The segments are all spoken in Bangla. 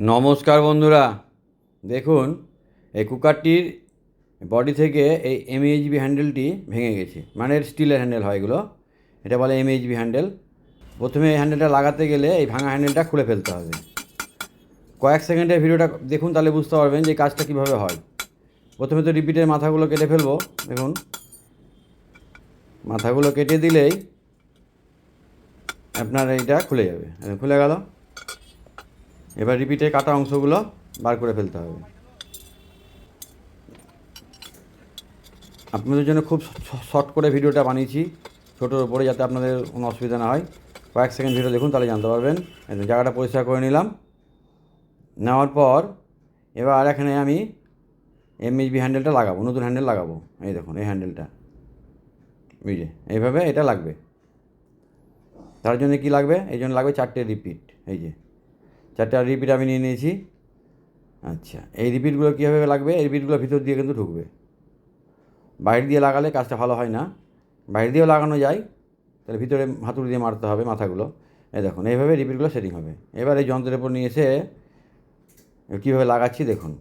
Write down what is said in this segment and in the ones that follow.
নমস্কার বন্ধুরা। দেখুন, এই কুকারটির বডি থেকে এই এমএইচবি হ্যান্ডেলটি ভেঙে গেছে। মানে স্টিলের হ্যান্ডেল হয় এগুলো। এটা বলে এমএইচবি হ্যান্ডেল প্রথমে এই হ্যান্ডেলটা লাগাতে গেলে এই ভাঙা হ্যান্ডেলটা খুলে ফেলতে হবে। কয়েক সেকেন্ডের ভিডিওটা দেখুন, তাহলে বুঝতে পারবেন যে কাজটা কীভাবে হয়। প্রথমে তো রিপিটের মাথাগুলো কেটে ফেলব। দেখুন, মাথাগুলো কেটে দিলেই আপনার এইটা খুলে যাবে। খুলে গেল। এবার রিপিটে কাটা অংশগুলো বার করে ফেলতে হবে। আপনাদের জন্য খুব শর্ট করে ভিডিওটা বানিয়েছি, ছোটোর উপরে যাতে আপনাদের কোনো অসুবিধা না হয়। কয়েক সেকেন্ড ভিডিও দেখুন, তাহলে জানতে পারবেন। জায়গাটা পরিষ্কার করে নিলাম। নেওয়ার পর এবার এখানে আমি এমএইচবি হ্যান্ডেলটা লাগাবো, নতুন হ্যান্ডেল লাগাবো। এই দেখুন, এই হ্যান্ডেলটা বুঝে এইভাবে এটা লাগবে। তার জন্য কি লাগবে? এই জন্য লাগবে চারটে রিপিট এই যে। চারটে রিপিট আমি নিয়ে নিয়েছি। আচ্ছা এই রিপিটগুলো কীভাবে লাগবে? এই রিপিটগুলো ভিতর দিয়ে কিন্তু ঢুকবে। বাইরে দিয়ে লাগালে কাজটা ভালো হয় না। বাইরে দিয়েও লাগানো যায়, তাহলে ভিতরে হাতুড়ি দিয়ে মারতে হবে মাথাগুলো। এই দেখুন, এইভাবে রিপিটগুলো সেটিং হবে। এবার এই যন্ত্রের উপর নিয়ে এসে কীভাবে লাগাচ্ছি দেখুন।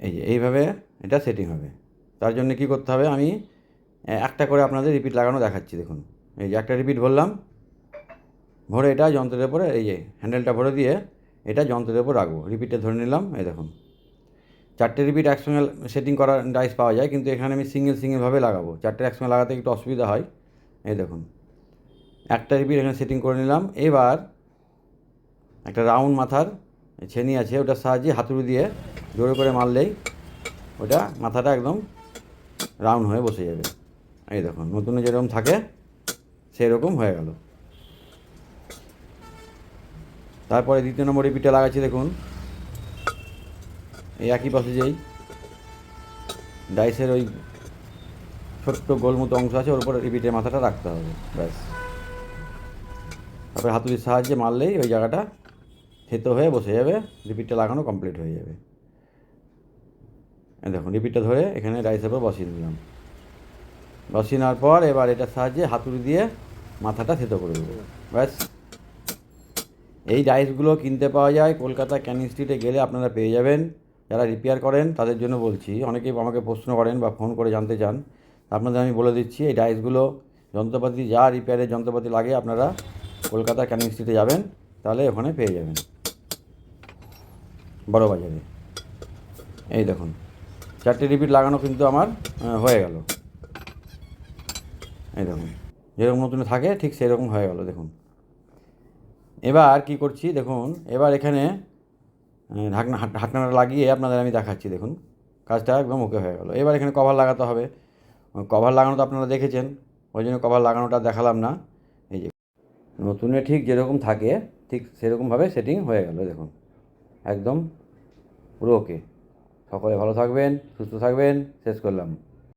এই যে, এইভাবে এটা সেটিং হবে। তার জন্য কি করতে হবে আমি একটা করে আপনাদের রিপিট লাগানো দেখাচ্ছি দেখুন। এই যে একটা রিপিট ভরলাম ভরে এটা যন্ত্রের উপরে, এই যে হ্যান্ডেলটা ভরে দিয়ে এটা যন্ত্রের উপর রাখব। রিপিটে ধরে নিলাম, এই দেখুন। চারটে রিপিট একসঙ্গে সেটিং করা ডাইস পাওয়া যায়, কিন্তু এখানে আমি সিঙ্গেল সিঙ্গেলভাবে লাগাবো। চারটে একসঙ্গে লাগাতে একটু অসুবিধা হয়, এই দেখুন। একটা রিপিট এখানে সেটিং করে নিলাম, এবার একটা রাউন্ড মাথার ছেনি আছে, ওটার সাহায্যে হাতুড়ি দিয়ে জোরে করে মারলেই ওটা মাথাটা একদম রাউন্ড হয়ে বসে যাবে। এই দেখুন, নতুনে যেরকম থাকে সেই রকম হয়ে গেল। তারপরে দ্বিতীয় নম্বর রিপিটটা লাগাচ্ছি, দেখুন। এই একই পাশে যেই ডাইসের ওই ছোট্ট গোল মতো অংশ আছে, ওর উপর রিপিটের মাথাটা রাখতে হবে, ব্যাস। তারপরে হাতুড়ির সাহায্যে মারলেই ওই জায়গাটা থেতো হয়ে বসে যাবে, রিপিটটা লাগানো কমপ্লিট হয়ে যাবে। দেখুন, রিপিটটা ধরে এখানে ডাইসের উপর বসিয়ে দিলাম। বসিয়ে নেওয়ার পর এবার এটার সাহায্যে হাতুড়ি দিয়ে মাথাটা থেতো করে দেবো। ব্যাস। এই ডাইসগুলো কিনতে পাওয়া যায়। কলকাতা ক্যানিং স্ট্রিটে গেলে আপনারা পেয়ে যাবেন। যারা রিপেয়ার করেন, তাদের জন্য বলছি, অনেকেই আমাকে প্রশ্ন করেন বা ফোন করে জানতে চান, আপনাদের আমি বলে দিচ্ছি, এই ডাইসগুলো যন্ত্রপাতি, যা রিপেয়ারের যন্ত্রপাতি লাগে, আপনারা কলকাতা ক্যানিং স্ট্রিটে যাবেন, তাহলে ওখানে পেয়ে যাবেন। বড় বাজারে। এই দেখুন, চারটে রিপিট লাগানো কিন্তু আমার হয়ে গেল। এই দেখুন। যেরকম নতুন থাকে, ঠিক সেরকম হয়ে গেল, দেখুন। এবার কি করছি, দেখুন, এবার এখানে ঢাকনা ঢাকনাটা লাগিয়ে আপনাদের আমি দেখাচ্ছি, দেখুন। কাজটা একদম ওকে হয়ে গেল। এবার এখানে কভার লাগাতে হবে। কভার লাগানো তো আপনারা দেখেছেন, ওই জন্য কভার লাগানোটা দেখালাম না। এই যে, নতুনে ঠিক যেরকম থাকে, ঠিক সেরকমভাবে সেটিং হয়ে গেল, দেখুন। একদম পুরো ওকে সকলে ভালো থাকবেন, সুস্থ থাকবেন, শেষ করলাম।